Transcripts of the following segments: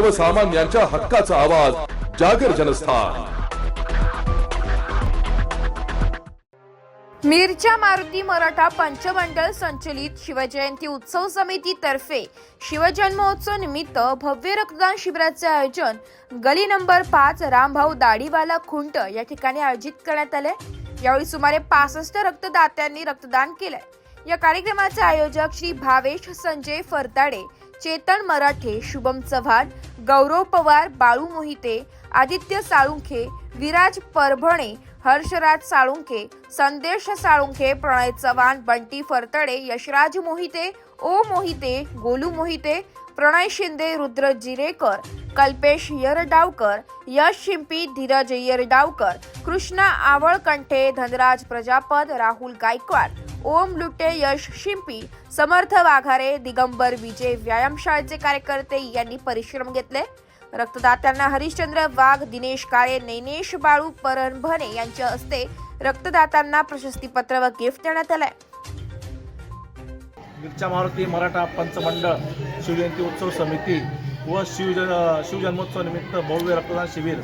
सर्वसामान्यांच्या हक्काचा आवाज जागर जनस्थान. मिरच्या मारुती मराठा पंचमंडळ संचलित शिवजयंती उत्सव समिती तर्फे शिवजन्मोत्सव निमित्त भव्य रक्तदान शिबिराचे आयोजन गली नंबर पाच रामभाऊ दाढीवाला खुंट या ठिकाणी आयोजित करण्यात आले. यावेळी सुमारे पासष्ट रक्तदात्यांनी रक्तदान केलंय. या कार्यक्रमाचे आयोजक श्री भावेश संजय फरताडे चेतन मराठे शुभम चव्हाण गौरव पवार बाळू मोहिते आदित्य साळुंखे विराज परभणे हर्षराज साळुंखे संदेश साळुंखे प्रणय चव्हाण बंटी फरतडे यशराज मोहिते ओ मोहिते गोलू मोहिते प्रणय शिंदे रुद्र जिरेकर कल्पेश यरडावकर यश शिंपी धीरज यरडावकर कृष्णा आवळकंठे धनराज प्रजापद राहुल गायकवाड ओम लुटे यश शिंपी समर्थ वाघारे दिगंबर विजय व्यायामशाळेचे कार्यकर्ते यांनी परिश्रम घेतले. रक्तदात्यांना हरिश्चंद्र वाघ दिनेश काळे नैनेश बाळू परभणे यांच्या हस्ते रक्तदात्यांना प्रशस्तीपत्र व गिफ्ट देण्यात आलंय. मिरच्या मारुती मराठा पंचमंडळ शिवजयंती उत्सव समिती व शिवज शिवजन्मोत्सव निमित्त भव्य रक्तदान शिबिर.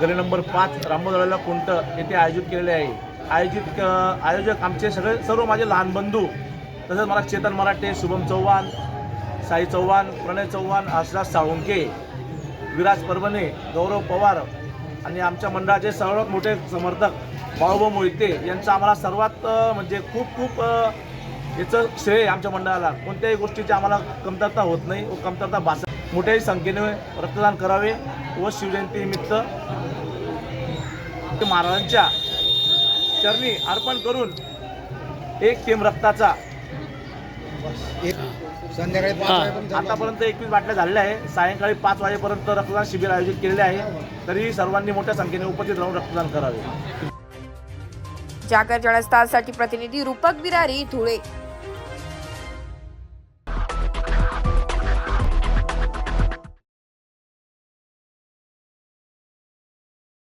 गली नंबर पाच रामोदळाला कुंट येथे आयोजित केलेले आहे. आयोजित आयोजक आमचे सगळे सर्व माझे लहान बंधू तसंच मला चेतन मराठे शुभम चव्हाण साई चव्हाण प्रणय चव्हाण हर्षराज साळुंके विराज परभणे गौरव पवार आणि आमच्या मंडळाचे सर्वात मोठे समर्थक बाळूभाऊ मोहिते यांचा आम्हाला सर्वात म्हणजे खूप खूप याचं श्रेय आमच्या मंडळाला. कोणत्याही गोष्टीची आम्हाला कमतरता होत नाही. व कमतरता भास मोठ्याही संख्येने रक्तदान करावे व शिवजयंतीनिमित्त महाराजांच्या चरणी अर्पण करून एक थेंब रक्ताचा. आतापर्यंत एकवीस बाटल्या झालेल्या आहे सायंकाळी पाच वाजेपर्यंत रक्तदान शिबिर आयोजित केलेले आहे. तरी सर्वांनी मोठ्या संख्येने उपस्थित राहून रक्तदान करावे. जागर जनस्थानसाठी प्रतिनिधी रूपक बिरारी धुळे.